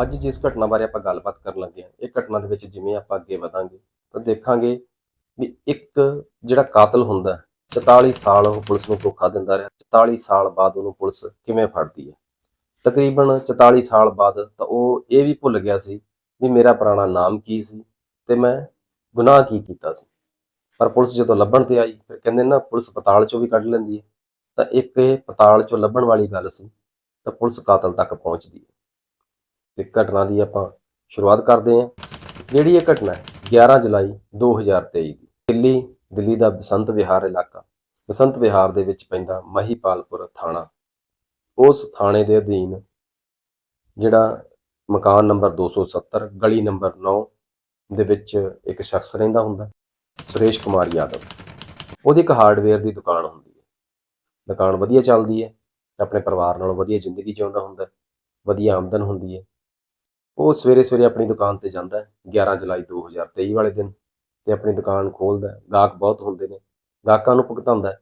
ਅੱਜ ਜਿਸ ਘਟਨਾ ਬਾਰੇ ਆਪਾਂ ਗੱਲਬਾਤ ਕਰਨ ਲੱਗੇ ਹਾਂ ਇਹ ਘਟਨਾ ਦੇ ਵਿੱਚ ਜਿਵੇਂ ਆਪਾਂ ਅੱਗੇ ਵਧਾਂਗੇ ਤਾਂ ਦੇਖਾਂਗੇ ਵੀ ਇੱਕ ਜਿਹੜਾ ਕਾਤਲ ਹੁੰਦਾ ਹੈ, 44 ਸਾਲ ਉਹ ਪੁਲਿਸ ਨੂੰ ਧੋਖਾ ਦਿੰਦਾ ਰਿਹਾ 44 ਸਾਲ ਬਾਅਦ ਉਹਨੂੰ ਪੁਲਿਸ ਕਿਵੇਂ ਫੜਦੀ ਹੈ? ਤਕਰੀਬਨ 44 ਸਾਲ ਬਾਅਦ ਤਾਂ ਉਹ ਇਹ ਵੀ ਭੁੱਲ ਗਿਆ ਸੀ ਵੀ ਮੇਰਾ ਪੁਰਾਣਾ ਨਾਮ ਕੀ ਸੀ ਤੇ ਮੈਂ ਗੁਨਾਹ ਕੀ ਕੀਤਾ ਸੀ। ਪਰ ਪੁਲਿਸ ਜਦੋਂ ਲੱਭਣ ਤੇ ਆਈ ਫਿਰ ਕਹਿੰਦੇ ਨਾ ਪੁਲਿਸ ਪਤਾਲ ਚੋਂ ਵੀ ਕੱਢ ਲੈਂਦੀ ਹੈ। ਤਾਂ ਇੱਕ ਇਹ ਪਤਾਲ ਚੋਂ ਲੱਭਣ ਵਾਲੀ ਗੱਲ ਸੀ ਤਾਂ ਪੁਲਿਸ ਕਾਤਲ ਤੱਕ ਪਹੁੰਚਦੀ ਹੈ। ਤੇ ਘਟਨਾ ਦੀ ਆਪਾਂ ਸ਼ੁਰੂਆਤ ਕਰਦੇ ਹਾਂ। ਜਿਹੜੀ ਇਹ ਘਟਨਾ ਹੈ 11 ਜੁਲਾਈ 2023 ਦੀ। ਦਿੱਲੀ ਦਿੱਲੀ ਦਾ ਬਸੰਤ ਵਿਹਾਰ ਇਲਾਕਾ। ਬਸੰਤ ਵਿਹਾਰ ਦੇ ਵਿੱਚ ਪੈਂਦਾ ਮਹੀਪਾਲਪੁਰ ਥਾਣਾ। ਉਸ ਥਾਣੇ ਦੇ ਅਧੀਨ ਜਿਹੜਾ ਮਕਾਨ ਨੰਬਰ 270 ਗਲੀ ਨੰਬਰ 9 ਦੇ ਵਿੱਚ ਇੱਕ ਸ਼ਖਸ ਰਹਿੰਦਾ ਹੁੰਦਾ, ਸੁਰੇਸ਼ ਕੁਮਾਰ ਯਾਦਵ। ਉਹਦੀ ਇੱਕ ਹਾਰਡਵੇਅਰ ਦੀ ਦੁਕਾਨ ਹੁੰਦੀ ਹੈ। ਦੁਕਾਨ ਵਧੀਆ ਚੱਲਦੀ ਹੈ, ਆਪਣੇ ਪਰਿਵਾਰ ਨਾਲ ਵਧੀਆ ਜ਼ਿੰਦਗੀ ਜਿਉਂਦਾ ਹੁੰਦਾ ਵਧੀਆ ਆਮਦਨ ਹੁੰਦੀ ਹੈ। ਉਹ ਸਵੇਰੇ ਸਵੇਰੇ ਆਪਣੀ ਦੁਕਾਨ ਤੇ ਜਾਂਦਾ ਹੈ 11 ਜੁਲਾਈ 2023 ਵਾਲੇ ਦਿਨ, ਤੇ ਆਪਣੀ ਦੁਕਾਨ ਖੋਲਦਾ ਹੈ। ਗਾਹਕ ਬਹੁਤ ਹੁੰਦੇ ਨੇ, ਗਾਹਕਾਂ ਨੂੰ ਭੁਗਤਾਉਂਦਾ ਹੈ।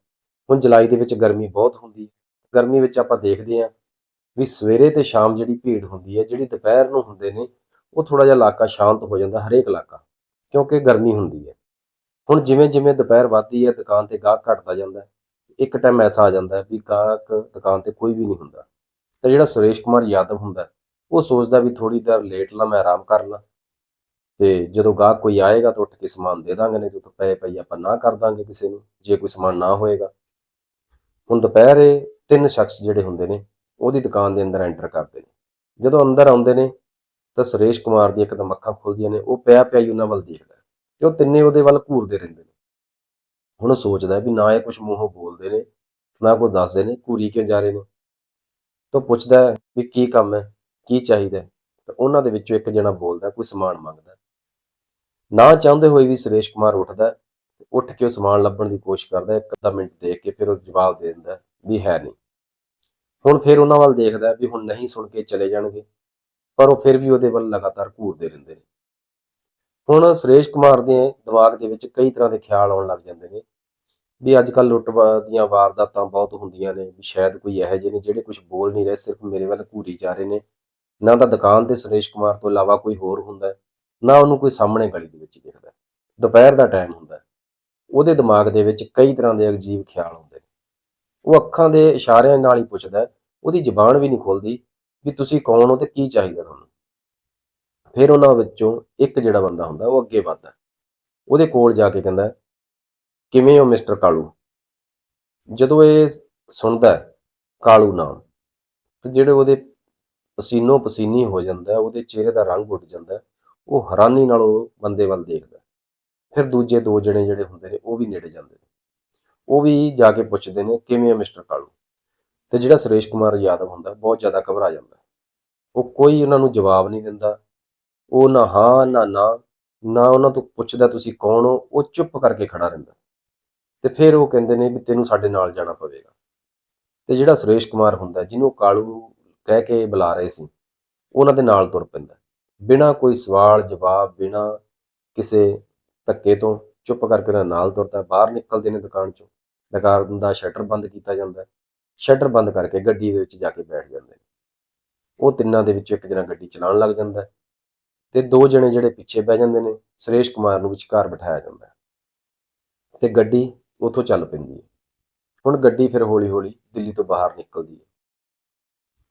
ਹੁਣ ਜੁਲਾਈ ਦੇ ਵਿੱਚ ਗਰਮੀ ਬਹੁਤ ਹੁੰਦੀ ਹੈ। ਗਰਮੀ ਵਿੱਚ ਆਪਾਂ ਦੇਖਦੇ ਹਾਂ ਵੀ ਸਵੇਰੇ ਤੇ ਸ਼ਾਮ ਜਿਹੜੀ ਭੀੜ ਹੁੰਦੀ ਹੈ, ਜਿਹੜੀ ਦੁਪਹਿਰ ਨੂੰ ਹੁੰਦੇ ਨੇ, ਉਹ ਥੋੜਾ ਜਿਹਾ ਇਲਾਕਾ ਸ਼ਾਂਤ ਹੋ ਜਾਂਦਾ, ਹਰੇਕ ਇਲਾਕਾ, ਕਿਉਂਕਿ ਗਰਮੀ ਹੁੰਦੀ ਹੈ। ਹੁਣ ਜਿਵੇਂ ਜਿਵੇਂ ਦੁਪਹਿਰ ਵੱਧਦੀ ਹੈ, ਦੁਕਾਨ ਤੇ ਗਾਹਕ ਘਟਦਾ ਜਾਂਦਾ ਇੱਕ ਟਾਈਮ ਐਸਾ ਆ ਜਾਂਦਾ ਵੀ ਗਾਹਕ ਦੁਕਾਨ ਤੇ ਕੋਈ ਵੀ ਨਹੀਂ ਹੁੰਦਾ। ਤਾਂ ਜਿਹੜਾ ਸੁਰੇਸ਼ ਕੁਮਾਰ ਯਾਦਵ ਹੁੰਦਾ ਉਹ ਸੋਚਦਾ ਵੀ ਥੋੜੀ ਦੇਰ ਲੇਟ ਲਾ ਮੈਂ ਆਰਾਮ ਕਰ ਲਾਂ। ਤੇ ਜਦੋਂ ਗਾਹਕ ਕੋਈ ਆਏਗਾ ਤਾਂ ਉੱਠ ਕੇ ਸਮਾਨ ਦੇ ਦਾਂਗੇ, ਨਹੀਂ ਤਾਂ ਪਏ ਪਈ ਆਪਾਂ ਨਾ ਕਰ ਦਾਂਗੇ ਕਿਸੇ ਨੂੰ, ਜੇ ਕੋਈ ਸਮਾਨ ਨਾ ਹੋਏਗਾ। ਹੁਣ ਦੁਪਹਿਰੇ ਤਿੰਨ ਸ਼ਖਸ ਜਿਹੜੇ ਹੁੰਦੇ ਨੇ, ਉਹਦੀ ਦੁਕਾਨ ਦੇ ਅੰਦਰ ਐਂਟਰ ਕਰਦੇ ਨੇ। ਜਦੋਂ ਅੰਦਰ ਆਉਂਦੇ ਨੇ, ਤਾਂ ਸੁਰੇਸ਼ ਕੁਮਾਰ ਦੀ ਇੱਕਦਮ ਅੱਖਾਂ ਖੁੱਲਦੀਆਂ ਨੇ, ਉਹ ਪਿਆ ਪਿਆ ਹੀ ਉਹਨਾਂ ਵੱਲ ਦੇਖਦਾ ਹੈ ਤੇ ਉਹ ਤਿੰਨੇ ਉਹਦੇ ਵੱਲ ਘੂਰਦੇ ਰਹਿੰਦੇ ਨੇ। ਹੁਣ ਉਹ ਸੋਚਦਾ ਵੀ ਨਾ ਇਹ ਕੁਝ ਮੂੰਹੋਂ ਬੋਲਦੇ ਨੇ, ਨਾ ਕੋਈ ਦੱਸਦੇ ਨੇ, ਘੂਰੀ ਕਿਉਂ ਜਾ ਰਹੇ ਨੇ? ਤਾਂ ਪੁੱਛਦਾ ਵੀ ਕੀ ਕੰਮ ਹੈ? ਕੀ ਚਾਹੀਦਾ ਤਾਂ ਉਹਨਾਂ ਦੇ ਵਿੱਚੋਂ ਇੱਕ ਜਣਾ ਬੋਲਦਾ, ਕੋਈ ਸਮਾਨ ਮੰਗਦਾ। ਨਾ ਚਾਹੁੰਦੇ ਹੋਏ ਵੀ ਸੁਰੇਸ਼ ਕੁਮਾਰ ਉੱਠਦਾ ਉੱਠ ਕੇ ਉਹ ਸਮਾਨ ਲੱਭਣ ਦੀ ਕੋਸ਼ਿਸ਼ ਕਰਦਾ ਇੱਕ ਅੱਧਾ ਮਿੰਟ ਦੇਖ ਕੇ ਫਿਰ ਉਹ ਜਵਾਬ ਦੇ ਦਿੰਦਾ ਵੀ ਹੈ ਨਹੀਂ। ਹੁਣ ਫਿਰ ਉਹਨਾਂ ਵੱਲ ਦੇਖਦਾ ਵੀ ਹੁਣ ਨਹੀਂ ਸੁਣ ਕੇ ਚਲੇ ਜਾਣਗੇ, ਪਰ ਉਹ ਫਿਰ ਵੀ ਉਹਦੇ ਵੱਲ ਲਗਾਤਾਰ ਘੂਰਦੇ ਰਹਿੰਦੇ ਨੇ। ਹੁਣ ਸੁਰੇਸ਼ ਕੁਮਾਰ ਦੇ ਦਿਮਾਗ ਦੇ ਵਿੱਚ ਕਈ ਤਰ੍ਹਾਂ ਦੇ ਖਿਆਲ ਆਉਣ ਲੱਗ ਜਾਂਦੇ ਨੇ ਵੀ ਅੱਜ ਕੱਲ ਲੁੱਟ ਵਾ- ਦੀਆਂ ਵਾਰਦਾਤਾਂ ਬਹੁਤ ਹੁੰਦੀਆਂ ਨੇ, ਵੀ ਸ਼ਾਇਦ ਕੋਈ ਇਹੋ ਜਿਹੇ ਨੇ ਜਿਹੜੇ ਕੁਝ ਬੋਲ ਨਹੀਂ ਰਹੇ, ਸਿਰਫ ਮੇਰੇ ਵੱਲ ਘੂਰੀ ਜਾ ਰਹੇ ਨੇ। ਨਾ ਤਾਂ ਦੁਕਾਨ ਤੇ ਸੁਰੇਸ਼ ਕੁਮਾਰ ਤੋਂ ਇਲਾਵਾ ਕੋਈ ਹੋਰ ਹੁੰਦਾ ਨਾ ਉਹਨੂੰ ਕੋਈ ਸਾਹਮਣੇ ਗਲੀ ਦੇ ਵਿੱਚ ਦਿਖਦਾ ਦੁਪਹਿਰ ਦਾ ਟਾਈਮ ਹੁੰਦਾ ਉਹਦੇ ਦਿਮਾਗ ਦੇ ਵਿੱਚ ਕਈ ਤਰ੍ਹਾਂ ਦੇ ਅਜੀਬ ਖਿਆਲ ਹੁੰਦੇ ਉਹ ਅੱਖਾਂ ਦੇ ਇਸ਼ਾਰਿਆਂ ਨਾਲ ਹੀ ਪੁੱਛਦਾ ਉਹਦੀ ਜ਼ੁਬਾਨ ਵੀ ਨਹੀਂ ਖੁੱਲਦੀ ਵੀ ਤੁਸੀਂ ਕੌਣ ਹੋ ਤੇ ਕੀ ਚਾਹੀਦਾ ਤੁਹਾਨੂੰ। ਫਿਰ ਉਹਨਾਂ ਵਿੱਚੋਂ ਇੱਕ ਜਿਹੜਾ ਬੰਦਾ ਹੁੰਦਾ, ਉਹ ਅੱਗੇ ਵੱਧਦਾ ਉਹਦੇ ਕੋਲ ਜਾ ਕੇ ਕਹਿੰਦਾ ਕਿਵੇਂ ਹੋ ਮਿਸਟਰ ਕਾਲੂ? ਜਦੋਂ ਇਹ ਸੁਣਦਾ ਕਾਲੂ ਨਾਮ, ਤੇ ਜਿਹੜੇ ਉਹਦੇ ਪਸੀਨੋ ਪਸੀਨੀ ਹੋ ਜਾਂਦਾ, ਉਹਦੇ ਚਿਹਰੇ ਦਾ ਰੰਗ ਉੱਡ ਜਾਂਦਾ, ਉਹ ਹੈਰਾਨੀ ਨਾਲ ਉਹ ਬੰਦੇ ਵੱਲ ਦੇਖਦਾ। ਫਿਰ ਦੂਜੇ ਦੋ ਜਣੇ ਜਿਹੜੇ ਹੁੰਦੇ ਨੇ, ਉਹ ਵੀ ਨੇੜੇ ਜਾਂਦੇ ਨੇ। ਉਹ ਵੀ ਜਾ ਕੇ ਪੁੱਛਦੇ ਨੇ, ਕਿਵੇਂ ਆ ਮਿਸਟਰ ਕਾਲੂ? ਤੇ ਜਿਹੜਾ ਸੁਰੇਸ਼ ਕੁਮਾਰ ਯਾਦਵ ਹੁੰਦਾ, ਬਹੁਤ ਜ਼ਿਆਦਾ ਘਬਰਾ ਜਾਂਦਾ। ਉਹ ਕੋਈ ਉਹਨਾਂ ਨੂੰ ਜਵਾਬ ਨਹੀਂ ਦਿੰਦਾ। ਉਹ ਨਾ ਹਾਂ, ਨਾ ਨਾ ਨਾ ਉਹਨਾਂ ਤੋਂ ਪੁੱਛਦਾ, ਤੁਸੀਂ ਕੌਣ ਹੋ? ਉਹ ਚੁੱਪ ਕਰਕੇ ਖੜਾ ਰਹਿੰਦਾ। ਤੇ ਫਿਰ ਉਹ ਕਹਿੰਦੇ ਨੇ ਵੀ, ਤੈਨੂੰ ਸਾਡੇ ਨਾਲ ਜਾਣਾ ਪਵੇਗਾ। ਤੇ ਜਿਹੜਾ ਸੁਰੇਸ਼ ਕੁਮਾਰ ਹੁੰਦਾ, ਜਿਹਨੂੰ ਕਾਲੂ ਕਹਿ ਕੇ ਬੁਲਾ ਰਹੇ ਸੀ। ਉਹਨਾਂ ਦੇ ਨਾਲ ਤੁਰ ਪੈਂਦਾ। ਬਿਨਾਂ ਕੋਈ ਸਵਾਲ ਜਵਾਬ, ਬਿਨਾਂ ਕਿਸੇ ਧੱਕੇ ਤੋਂ ਚੁੱਪ ਕਰਕੇ ਉਹਨਾਂ ਨਾਲ ਤੁਰਦਾ। ਬਾਹਰ ਨਿਕਲਦੇ ਨੇ ਦੁਕਾਨ ਚੋਂ। ਦੁਕਾਨ ਦਾ ਸ਼ਟਰ ਬੰਦ ਕੀਤਾ ਜਾਂਦਾ। ਸ਼ਟਰ ਬੰਦ ਕਰਕੇ ਗੱਡੀ ਦੇ ਵਿੱਚ ਜਾ ਕੇ ਬੈਠ ਜਾਂਦੇ ਨੇ। ਉਹ ਤਿੰਨਾਂ ਦੇ ਵਿੱਚੋਂ ਇੱਕ ਜਣਾ ਗੱਡੀ ਚਲਾਉਣ ਲੱਗ ਜਾਂਦਾ ਹੈ ਤੇ ਦੋ ਜਣੇ ਜਿਹੜੇ ਪਿੱਛੇ ਬਹਿ ਜਾਂਦੇ ਨੇ, ਸੁਰੇਸ਼ ਕੁਮਾਰ ਨੂੰ ਵਿਚਕਾਰ ਬਿਠਾਇਆ ਜਾਂਦਾ। ਹੈ ਤੇ ਗੱਡੀ ਉੱਥੋਂ ਚੱਲ ਪੈਂਦੀ ਹੈ। ਹੁਣ ਗੱਡੀ ਫਿਰ ਹੌਲੀ-ਹੌਲੀ ਦਿੱਲੀ ਤੋਂ ਬਾਹਰ ਨਿਕਲਦੀ ਹੈ।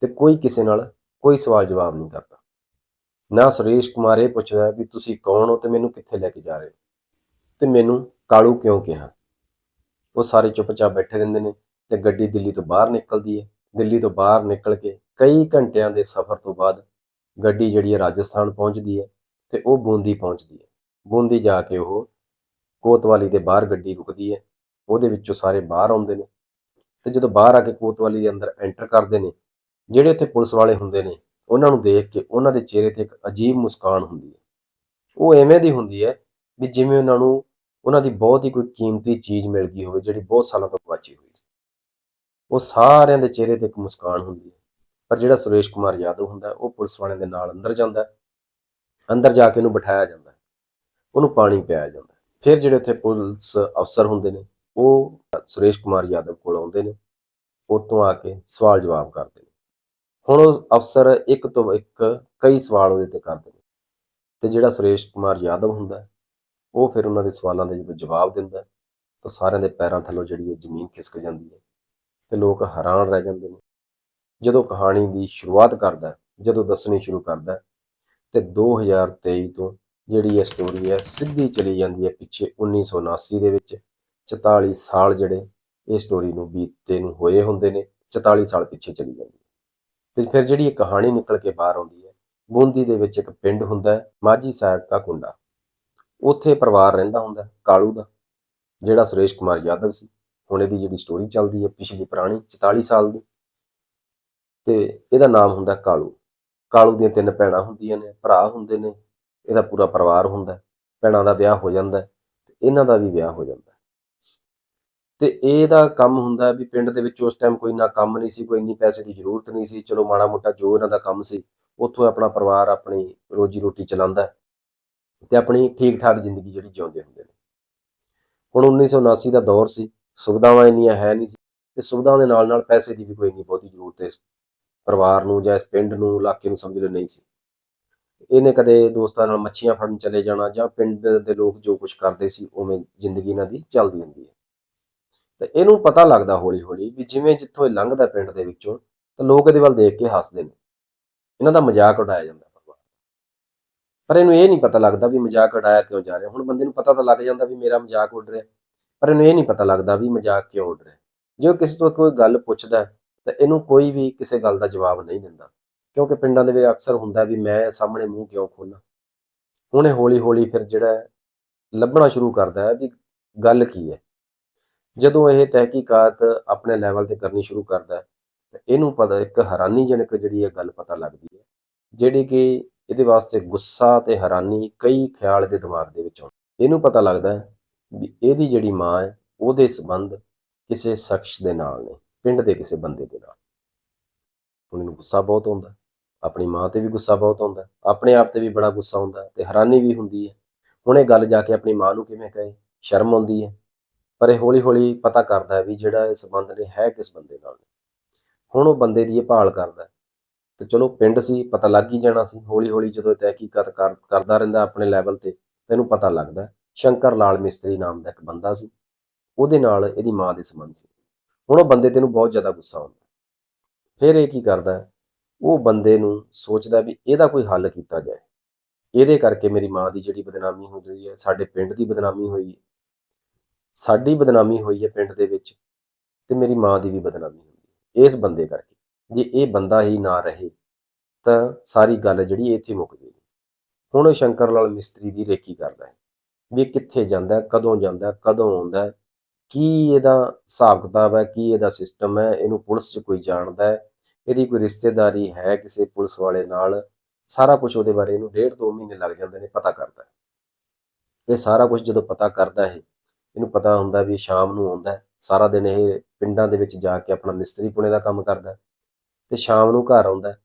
ਤੇ ਕੋਈ ਕਿਸੇ ਨਾਲ ਕੋਈ ਸਵਾਲ ਜਵਾਬ ਨਹੀਂ ਕਰਦਾ। ਨਾ ਸੁਰੇਸ਼ ਕੁਮਾਰ ਇਹ ਪੁੱਛਦਾ ਵੀ ਤੁਸੀਂ ਕੌਣ ਹੋ ਤੇ ਮੈਨੂੰ ਕਿੱਥੇ ਲੈ ਕੇ ਜਾ ਰਹੇ ਹੋ? ਤੇ ਮੈਨੂੰ ਕਾਲੂ ਕਿਉਂ ਕਿਹਾ? ਉਹ ਸਾਰੇ ਚੁੱਪਚਾਪ ਬੈਠੇ ਰਹਿੰਦੇ ਨੇ ਤੇ ਗੱਡੀ ਦਿੱਲੀ ਤੋਂ ਬਾਹਰ ਨਿਕਲਦੀ ਹੈ। ਦਿੱਲੀ ਤੋਂ ਬਾਹਰ ਨਿਕਲ ਕੇ ਕਈ ਘੰਟਿਆਂ ਦੇ ਸਫ਼ਰ ਤੋਂ ਬਾਅਦ ਗੱਡੀ ਜਿਹੜੀ ਹੈ ਰਾਜਸਥਾਨ ਪਹੁੰਚਦੀ ਹੈ ਤੇ ਉਹ ਬੂੰਦੀ ਪਹੁੰਚਦੀ ਹੈ। ਬੂੰਦੀ ਜਾ ਕੇ ਉਹ ਕੋਤਵਾਲੀ ਦੇ ਬਾਹਰ ਗੱਡੀ ਰੁਕਦੀ ਹੈ। ਉਹਦੇ ਵਿੱਚੋਂ ਸਾਰੇ ਬਾਹਰ ਆਉਂਦੇ ਨੇ ਤੇ ਜਦੋਂ ਬਾਹਰ ਆ ਕੇ ਕੋਤਵਾਲੀ ਦੇ ਅੰਦਰ ਐਂਟਰ ਕਰਦੇ ਨੇ ਜਿਹੜੇ ਉੱਥੇ ਪੁਲਿਸ ਵਾਲੇ ਹੁੰਦੇ ਨੇ, ਉਹਨਾਂ ਨੂੰ ਦੇਖ ਕੇ ਉਹਨਾਂ ਦੇ ਚਿਹਰੇ ਤੇ ਇੱਕ ਅਜੀਬ ਮੁਸਕਾਨ ਹੁੰਦੀ ਹੈ। ਉਹ ਐਵੇਂ ਦੀ ਹੁੰਦੀ ਹੈ ਵੀ ਜਿਵੇਂ ਉਹਨਾਂ ਨੂੰ, ਉਹਨਾਂ ਦੀ ਬਹੁਤ ਹੀ ਕੋਈ ਕੀਮਤੀ ਚੀਜ਼ ਮਿਲ ਗਈ ਹੋਵੇ ਜਿਹੜੀ ਬਹੁਤ ਸਾਲਾਂ ਤੋਂ ਬਚੀ ਹੋਈ ਸੀ। ਉਹ ਸਾਰਿਆਂ ਦੇ ਚਿਹਰੇ ਤੇ ਇੱਕ ਮੁਸਕਾਨ ਹੁੰਦੀ ਹੈ। ਪਰ ਜਿਹੜਾ ਸੁਰੇਸ਼ ਕੁਮਾਰ ਯਾਦਵ ਹੁੰਦਾ ਉਹ ਪੁਲਿਸ ਵਾਲਿਆਂ ਦੇ ਨਾਲ ਅੰਦਰ ਜਾਂਦਾ ਅੰਦਰ ਜਾ ਕੇ ਉਹਨੂੰ ਬਿਠਾਇਆ ਜਾਂਦਾ ਉਹਨੂੰ ਪਾਣੀ ਪਿਆਇਆ ਜਾਂਦਾ ਫਿਰ ਜਿਹੜੇ ਉੱਥੇ ਪੁਲਿਸ ਅਫਸਰ ਹੁੰਦੇ ਨੇ, ਉਹ ਸੁਰੇਸ਼ ਕੁਮਾਰ ਯਾਦਵ ਕੋਲ ਆਉਂਦੇ ਨੇ ਉਤੋਂ ਆ ਕੇ ਸਵਾਲ ਜਵਾਬ ਕਰਦੇ ਨੇ। ਹੁਣ ਉਹ ਅਫਸਰ ਇੱਕ ਤੋਂ ਇੱਕ ਕਈ ਸਵਾਲ ਉਹਦੇ ਤੇ ਕਰਦੇ ਨੇ। ਤੇ ਜਿਹੜਾ ਸੁਰੇਸ਼ ਕੁਮਾਰ ਯਾਦਵ ਹੁੰਦਾ ਉਹ ਫਿਰ ਉਹਨਾਂ ਦੇ ਸਵਾਲਾਂ ਦੇ ਜਦੋਂ ਜਵਾਬ ਦਿੰਦਾ ਤਾਂ ਸਾਰਿਆਂ ਦੇ ਪੈਰਾਂ ਥੱਲੋਂ ਜਿਹੜੀ ਹੈ ਜ਼ਮੀਨ ਖਿਸਕ ਜਾਂਦੀ ਹੈ ਤੇ ਲੋਕ ਹੈਰਾਨ ਰਹਿ ਜਾਂਦੇ ਨੇ। ਜਦੋਂ ਕਹਾਣੀ ਦੀ ਸ਼ੁਰੂਆਤ ਕਰਦਾ ਜਦੋਂ ਦੱਸਣੀ ਸ਼ੁਰੂ ਕਰਦਾ ਹੈ, ਤੇ 2023 ਤੋਂ ਜਿਹੜੀ ਇਹ ਸਟੋਰੀ ਹੈ ਸਿੱਧੀ ਚਲੀ ਜਾਂਦੀ ਹੈ ਪਿੱਛੇ 1979 ਦੇ ਵਿੱਚ। 44 ਸਾਲ ਜਿਹੜੇ ਇਹ ਸਟੋਰੀ ਨੂੰ ਬੀਤੇ ਨੂੰ ਹੋਏ ਹੁੰਦੇ ਨੇ 44 ਸਾਲ ਪਿੱਛੇ ਚਲੀ ਜਾਂਦੀ ਹੈ। ਤੇ ਫਿਰ ਜਿਹੜੀ ਇਹ ਕਹਾਣੀ ਨਿਕਲ ਕੇ ਬਾਹਰ ਆਉਂਦੀ ਹੈ ਬੂੰਦੀ ਦੇ ਵਿੱਚ ਇੱਕ ਪਿੰਡ ਹੁੰਦਾ ਹੈ ਮਾਝੀ ਸਾਹਿਬ ਦਾ ਕੁੰਡਾ। ਉੱਥੇ ਪਰਿਵਾਰ ਰਹਿੰਦਾ ਹੁੰਦਾ ਕਾਲੂ ਦਾ ਜਿਹੜਾ ਸੁਰੇਸ਼ ਕੁਮਾਰ ਯਾਦਵ ਸੀ। ਹੁਣ ਇਹਦੀ ਜਿਹੜੀ ਸਟੋਰੀ ਚੱਲਦੀ ਹੈ ਪਿਛਲੀ ਪੁਰਾਣੀ 44 ਸਾਲ ਦੀ। ਤੇ ਇਹਦਾ ਨਾਮ ਹੁੰਦਾ ਕਾਲੂ। ਕਾਲੂ ਦੀਆਂ ਤਿੰਨ ਭੈਣਾਂ ਹੁੰਦੀਆਂ ਨੇ ਭਰਾ ਹੁੰਦੇ ਨੇ ਇਹਦਾ ਪੂਰਾ ਪਰਿਵਾਰ ਹੁੰਦਾ ਭੈਣਾਂ ਦਾ ਵਿਆਹ ਹੋ ਜਾਂਦਾ ਹੈ, ਤੇ ਇਹਨਾਂ ਦਾ ਵੀ ਵਿਆਹ ਹੋ ਜਾਂਦਾ ਤੇ ਇਹਦਾ ਕੰਮ ਹੁੰਦਾ ਵੀ ਪਿੰਡ ਦੇ ਵਿੱਚ ਉਸ ਟਾਈਮ ਕੋਈ ਨਾ ਕੰਮ ਨਹੀਂ ਸੀ, ਕੋਈ ਇੰਨੀ ਪੈਸੇ ਦੀ ਜ਼ਰੂਰਤ ਨਹੀਂ ਸੀ। ਚਲੋ ਮਾੜਾ ਮੋਟਾ ਜੋ ਇਹਨਾਂ ਦਾ ਕੰਮ ਸੀ, ਉੱਥੋਂ ਆਪਣਾ ਪਰਿਵਾਰ ਆਪਣੀ ਰੋਜੀ ਰੋਟੀ ਚਲਾਉਂਦਾ ਹੈ ਤੇ ਆਪਣੀ ਠੀਕ ਠਾਕ ਜ਼ਿੰਦਗੀ ਜਿਹੜੀ ਜਿਉਂਦੇ ਹੁੰਦੇ ਨੇ। ਹੁਣ 1979 ਦਾ ਦੌਰ ਸੀ, ਸੁਵਿਧਾਵਾਂ ਇੰਨੀਆਂ ਹੈ ਨਹੀਂ ਸੀ ਤੇ ਸੁਵਿਧਾਵਾਂ ਦੇ ਨਾਲ ਨਾਲ ਪੈਸੇ ਦੀ ਵੀ ਕੋਈ ਇੰਨੀ ਬਹੁਤੀ ਜ਼ਰੂਰਤ ਇਸ ਪਰਿਵਾਰ ਨੂੰ ਜਾਂ ਇਸ ਪਿੰਡ ਨੂੰ, ਇਲਾਕੇ ਨੂੰ ਸਮਝ ਲਓ ਨਹੀਂ ਸੀ। ਇਹਨੇ ਕਦੇ ਦੋਸਤਾਂ ਨਾਲ ਮੱਛੀਆਂ ਫੜਨ ਚਲੇ ਜਾਣਾ ਜਾਂ ਪਿੰਡ ਦੇ ਲੋਕ ਜੋ ਕੁਝ ਕਰਦੇ ਸੀ, ਉਵੇਂ ਜ਼ਿੰਦਗੀ ਇਹਨਾਂ ਦੀ ਚੱਲਦੀ ਹੁੰਦੀ ਹੈ। ਤੇ ਇਹਨੂੰ ਪਤਾ ਲੱਗਦਾ ਹੌਲੀ ਹੌਲੀ ਵੀ ਜਿਵੇਂ ਜਿੱਥੋਂ ਇਹ ਲੰਘਦਾ ਪਿੰਡ ਦੇ ਵਿੱਚੋਂ, ਤਾਂ ਲੋਕ ਇਹਦੇ ਵੱਲ ਦੇਖ ਕੇ ਹੱਸਦੇ ਨੇ। ਇਹਨਾਂ ਦਾ ਮਜ਼ਾਕ ਉਡਾਇਆ ਜਾਂਦਾ ਪਰਿਵਾਰ ਪਰ ਇਹਨੂੰ ਇਹ ਨਹੀਂ ਪਤਾ ਲੱਗਦਾ ਵੀ ਮਜ਼ਾਕ ਉਡਾਇਆ ਕਿਉਂ ਜਾ ਰਿਹਾ। ਹੁਣ ਬੰਦੇ ਨੂੰ ਪਤਾ ਤਾਂ ਲੱਗ ਜਾਂਦਾ ਵੀ ਮੇਰਾ ਮਜ਼ਾਕ ਉੱਡ ਰਿਹਾ, ਪਰ ਇਹਨੂੰ ਇਹ ਨਹੀਂ ਪਤਾ ਲੱਗਦਾ ਵੀ ਮਜ਼ਾਕ ਕਿਉਂ ਉੱਡ ਰਿਹਾ। ਜੇ ਉਹ ਕਿਸੇ ਤੋਂ ਕੋਈ ਗੱਲ ਪੁੱਛਦਾ, ਤਾਂ ਇਹਨੂੰ ਕੋਈ ਵੀ ਕਿਸੇ ਗੱਲ ਦਾ ਜਵਾਬ ਨਹੀਂ ਦਿੰਦਾ। ਕਿਉਂਕਿ ਪਿੰਡਾਂ ਦੇ ਵਿੱਚ ਅਕਸਰ ਹੁੰਦਾ ਵੀ ਮੈਂ ਸਾਹਮਣੇ ਮੂੰਹ ਕਿਉਂ ਖੋਲਾਂ? ਹੁਣ ਇਹ ਹੌਲੀ ਹੌਲੀ ਫਿਰ ਜਿਹੜਾ ਲੱਭਣਾ ਸ਼ੁਰੂ ਕਰਦਾ ਹੈ ਵੀ ਗੱਲ ਕੀ ਹੈ। ਜਦੋਂ ਇਹ ਤਹਿਕੀਕਾਤ ਆਪਣੇ ਲੈਵਲ ਤੇ ਕਰਨੀ ਸ਼ੁਰੂ ਕਰਦਾ ਹੈ, ਤਾਂ ਇਹਨੂੰ ਪਤਾ ਇੱਕ ਹੈਰਾਨੀਜਨਕ ਜਿਹੜੀ ਇਹ ਗੱਲ ਪਤਾ ਲੱਗਦੀ ਹੈ, ਜਿਹੜੀ ਕਿ ਇਹਦੇ ਵਾਸਤੇ ਗੁੱਸਾ ਤੇ ਹੈਰਾਨੀ ਕਈ ਖਿਆਲ ਦੇ ਦਿਮਾਗ ਦੇ ਵਿੱਚ ਆਉਂਦੇ ਇਹਨੂੰ ਪਤਾ ਲੱਗਦਾ ਹੈ ਵੀ ਇਹਦੀ ਜਿਹੜੀ ਮਾਂ ਹੈ, ਉਹਦੇ ਸੰਬੰਧ ਕਿਸੇ ਸ਼ਖਸ ਦੇ ਨਾਲ ਨੇ, ਪਿੰਡ ਦੇ ਕਿਸੇ ਬੰਦੇ ਦੇ ਨਾਲ। ਹੁਣ ਇਹਨੂੰ ਗੁੱਸਾ ਬਹੁਤ ਆਉਂਦਾ ਆਪਣੀ ਮਾਂ ਤੇ ਵੀ ਗੁੱਸਾ ਬਹੁਤ ਆਉਂਦਾ ਆਪਣੇ ਆਪ ਤੇ ਵੀ ਬੜਾ ਗੁੱਸਾ ਆਉਂਦਾ ਤੇ ਹੈਰਾਨੀ ਵੀ ਹੁੰਦੀ ਹੈ। ਹੁਣ ਇਹ ਗੱਲ ਜਾ ਕੇ ਆਪਣੀ ਮਾਂ ਨੂੰ ਕਿਵੇਂ ਕਹੇ? ਸ਼ਰਮ ਆਉਂਦੀ ਹੈ। ਪਰ ਇਹ ਹੌਲੀ ਹੌਲੀ ਪਤਾ ਕਰਦਾ ਹੈ ਵੀ ਜਿਹੜਾ ਇਹ ਸੰਬੰਧ ਨੇ ਹੈ ਕਿਸ ਬੰਦੇ ਨਾਲ। ਨੇ ਹੁਣ ਉਹ ਬੰਦੇ ਦੀ ਇਹ ਭਾਲ ਕਰਦਾ ਹੈ। ਤੇ ਚਲੋ ਪਿੰਡ ਸੀ, ਪਤਾ ਲੱਗ ਹੀ ਜਾਣਾ ਸੀ। ਹੌਲੀ ਹੌਲੀ ਜਦੋਂ ਇਹ ਤਹਿਕੀਕਤ ਕਰ- ਕਰਦਾ ਰਹਿੰਦਾ ਆਪਣੇ ਲੈਵਲ ਤੇ ਤੈਨੂੰ ਪਤਾ ਲੱਗਦਾ ਸ਼ੰਕਰ ਲਾਲ ਮਿਸਤਰੀ ਨਾਮ ਦਾ ਇੱਕ ਬੰਦਾ ਸੀ। ਉਹਦੇ ਨਾਲ ਇਹਦੀ ਮਾਂ ਦੇ ਸੰਬੰਧ ਸੀ। ਹੁਣ ਉਹ ਬੰਦੇ ਤੈਨੂੰ ਬਹੁਤ ਜ਼ਿਆਦਾ ਗੁੱਸਾ ਆਉਂਦਾ ਫਿਰ ਇਹ ਕੀ ਕਰਦਾ ਉਹ ਬੰਦੇ ਨੂੰ ਸੋਚਦਾ ਵੀ ਇਹਦਾ ਕੋਈ ਹੱਲ ਕੀਤਾ ਜਾਏ। ਇਹਦੇ ਕਰਕੇ ਮੇਰੀ ਮਾਂ ਦੀ ਜਿਹੜੀ ਬਦਨਾਮੀ ਹੋ ਰਹੀ ਹੈ, ਸਾਡੇ ਪਿੰਡ ਦੀ ਬਦਨਾਮੀ ਹੋਈ ਹੈ। ਸਾਡੀ ਬਦਨਾਮੀ ਹੋਈ ਹੈ ਪਿੰਡ ਦੇ ਵਿੱਚ ਤੇ ਮੇਰੀ ਮਾਂ ਦੀ ਵੀ ਬਦਨਾਮੀ ਹੁੰਦੀ ਇਸ ਬੰਦੇ ਕਰਕੇ ਜੇ ਇਹ ਬੰਦਾ ਹੀ ਨਾ ਰਹੇ ਤਾਂ ਸਾਰੀ ਗੱਲ ਜਿਹੜੀ ਇੱਥੇ ਮੁੱਕ ਜੇਗੀ ਹੁਣ ਉਹ ਸ਼ੰਕਰ ਲਾਲ ਮਿਸਤਰੀ ਦੀ ਰੇਕੀ ਕਰਦਾ ਹੈ ਵੀ ਇਹ ਕਿੱਥੇ ਜਾਂਦਾ ਕਦੋਂ ਜਾਂਦਾ ਕਦੋਂ ਆਉਂਦਾ ਕੀ ਇਹਦਾ ਹਿਸਾਬ ਕਿਤਾਬ ਹੈ, ਕੀ ਇਹਦਾ ਸਿਸਟਮ ਹੈ, ਇਹਨੂੰ ਪੁਲਿਸ 'ਚ ਕੋਈ ਜਾਣਦਾ ਹੈ, ਇਹਦੀ ਕੋਈ ਰਿਸ਼ਤੇਦਾਰੀ ਹੈ ਕਿਸੇ ਪੁਲਿਸ ਵਾਲੇ ਨਾਲ, ਸਾਰਾ ਕੁਝ ਉਹਦੇ ਬਾਰੇ ਇਹਨੂੰ ਡੇਢ ਦੋ ਮਹੀਨੇ ਲੱਗ ਜਾਂਦੇ ਨੇ, ਪਤਾ ਕਰਦਾ ਹੈ। ਇਹ ਸਾਰਾ ਕੁਝ ਜਦੋਂ ਪਤਾ ਕਰਦਾ ਹੈ ਇਹਨੂੰ ਪਤਾ ਹੁੰਦਾ ਵੀ ਸ਼ਾਮ ਨੂੰ ਆਉਂਦਾ ਸਾਰਾ ਦਿਨ ਇਹ ਪਿੰਡਾਂ ਦੇ ਵਿੱਚ ਜਾ ਕੇ ਆਪਣਾ ਮਿਸਤਰੀ ਪੁਣੇ ਦਾ ਕੰਮ ਕਰਦਾ ਹੈ ਤੇ ਸ਼ਾਮ ਨੂੰ ਘਰ ਆਉਂਦਾ ਹੈ।